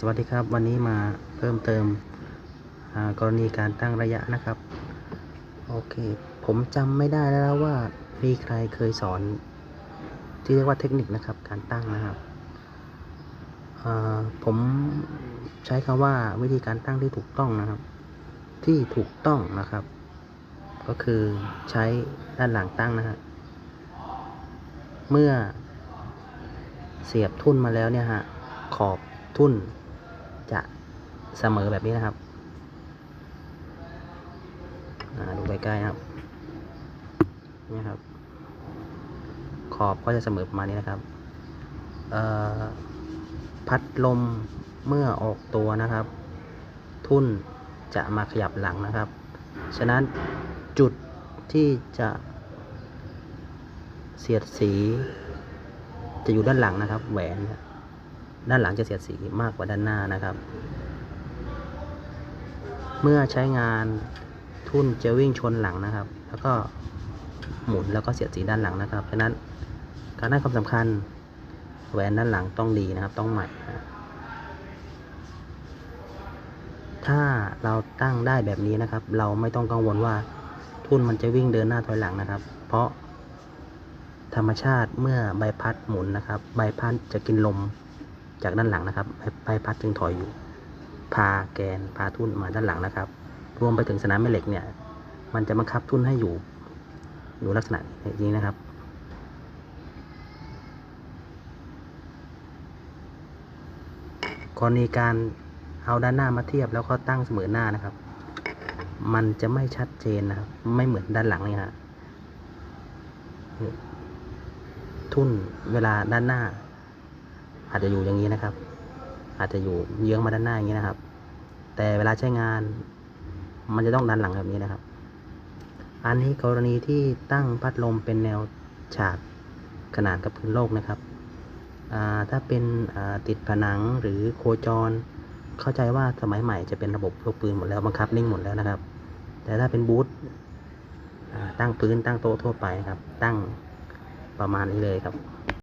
สวัสดีครับวันนี้มาเพิ่มเติมกรณีการตั้งระยะนะครับ โอเค ผมจำไม่ได้แล้วว่ามีใครเคยสอน ที่เรียกว่าเทคนิคนะครับ การตั้งนะครับผมใช้คำว่าวิธีการตั้งที่ถูกต้องนะครับ ที่ถูกต้องนะครับ ก็คือใช้ด้านหลังตั้งนะฮะเมื่อเสียบทุ่นมาแล้วเนี่ยฮะขอบ ทุ่นจะเสมอแบบนี้นะครับดูใกล้ๆนะครับนี่ครับ ขอบก็จะเสมอประมาณนี้นะครับพัดลมเมื่อออกตัวนะครับ ทุ่นจะมาขยับหลังนะครับ ฉะนั้นจุดที่จะเสียดสี จะอยู่ด้านหลังนะครับ แหวน ด้านหลังจะเสียดสีมากกว่าด้านหน้านะครับ เมื่อใช้งานทุ่นจะวิ่งชนหลังนะครับ แล้วก็หมุนแล้วก็เสียดสีด้านหลังนะครับฉะนั้นการให้ความสำคัญแหวนด้านหลังต้องดีนะครับ ต้องใหม่นะถ้าเราตั้งได้แบบนี้นะครับ เราไม่ต้องกังวลว่าทุ่นมันจะวิ่งเดินหน้าถอยหลังนะครับ เพราะธรรมชาติเมื่อใบพัดหมุนนะครับ ใบพัดจะกินลม จากด้านหลังนะครับใบพัดจึงถอยอยู่ พาแกนพาทุ่นมาด้านหลังนะครับ รวมไปถึงสนามแม่เหล็กเนี่ย มันจะบังคับทุ่นให้อยู่ อยู่ลักษณะนี้นะครับ กรณีการเอาด้านหน้ามาเทียบแล้วก็ตั้งเสมอหน้านะครับ มันจะไม่ชัดเจนนะครับ ไม่เหมือนด้านหลังเลยฮะทุ่นเวลาด้านหน้า อาจจะอยู่อย่างนี้นะครับ อาจจะอยู่เยื้องมาด้านหน้าอย่างนี้นะครับ แต่เวลาใช้งาน มันจะต้องดันหลังแบบนี้นะครับ อันนี้กรณีที่ตั้งพัดลมเป็นแนวฉากขนานกับพื้นโลกนะครับ ถ้าเป็นติดผนังหรือโคจร เข้าใจว่าสมัยใหม่จะเป็นระบบลูกปืนหมดแล้วบังคับนิ่งหมดแล้วนะครับ แต่ถ้าเป็นบูธตั้งพื้นตั้งโต๊ะทั่วไปครับ ตั้งประมาณนี้เลยครับ